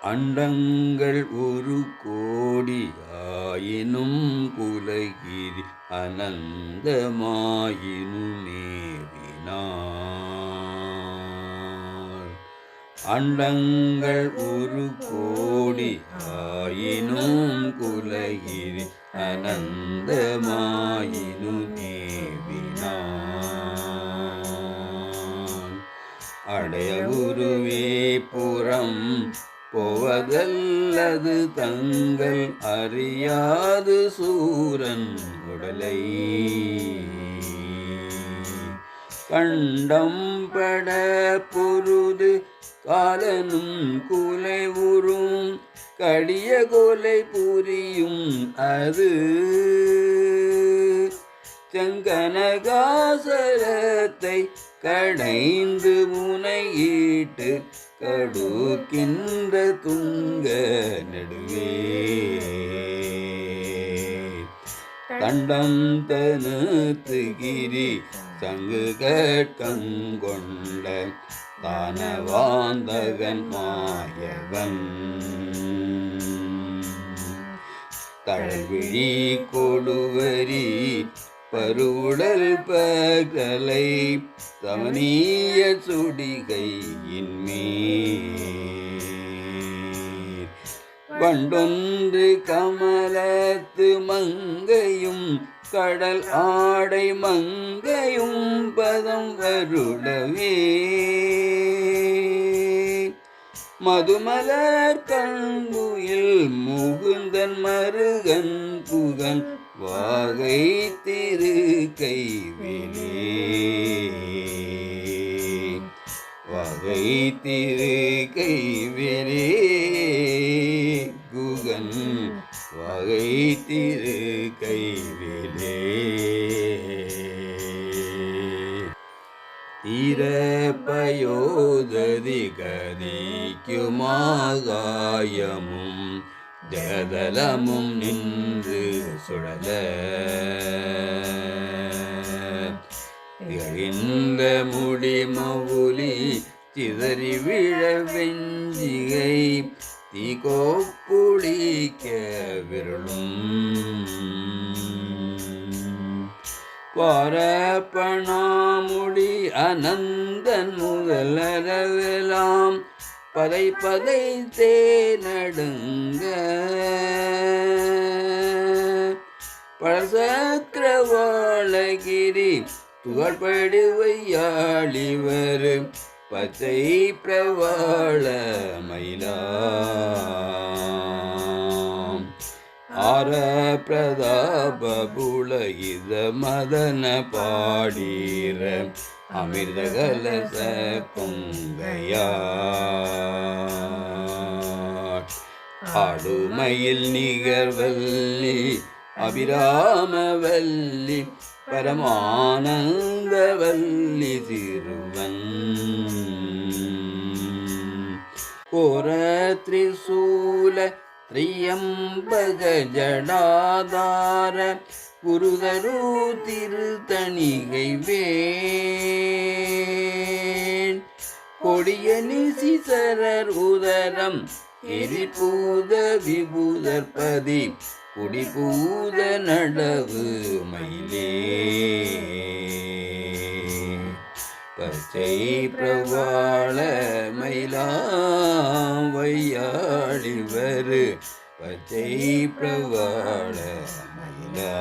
அண்டங்கள் ஒரு கோடி ஆயினும் குலகிரி அனந்தமாயினுமேவினார் அண்டங்கள் ஒரு கோடி ஆயினும் குலகிரி அனந்தமாயினுமேவினார் அடைய உருவே புறம் போவதல்லது தங்கள் அறியாது சூரன் உடலை. கண்டம் பட பொருது காலனும் குலை உறும் கடிய கோலை புரியும் அது. செங்கனகாசரத்தை கடைந்து முனையீட்டு கடுக்கின்ற துங்க நடுவே. தண்டம் தனுத்துகிரி சங்கு கட்கங்கொண்ட தானவாந்தகன் மாயவன். தழவிழி கொடுவரி பருவுடல் பகலை தமனிய சுடிகையின் மேல். வண்டொன்று கமலத்து மங்கையும் கடல் ஆடை மங்கையும் பதம் வருடவே. மதுமலர் கண்புயில் முகுந்தன் மருகன் புகன் வாகை திரு கைவிலே வகை திரு கைவிலே குகன் வகை திரு கைவிலே தீரப்பயோததி கதிக்குமாகாயமும் தேதலமும் நின்று சுழல. எழுந்த முடி மவுலி சிதறி விழ வெஞ்சிகை தீகோப்புளிக்க விரலும். பரப்பணாமுடி அனந்தன் முதலரவெல்லாம் பதை பதை தேனடுங்க. பழசக்கரவாளகிரி துகள்படி வையாளிவர் பச்சை பிரவாள மயிலா. ஆர பிரதா இத மதன பாடீர அமிர்த கலச பொங்கையா ஆடுமையில் நிகர்வல்லி அபிராமவல்லி பரமானந்தவல்லி திருவன் கோர திரிசூல திரியம்பக ஜடாதார குருதரு திருத்தணிகை வேண் கொடிய நிசிசரர் உதரம் எரிபூத விபூதற்பதி குடிபூத நடவு மயிலே. பச்சை பிரவாள மயிலாம் வையாடிவர் பச்சை பிரவாள மயிலா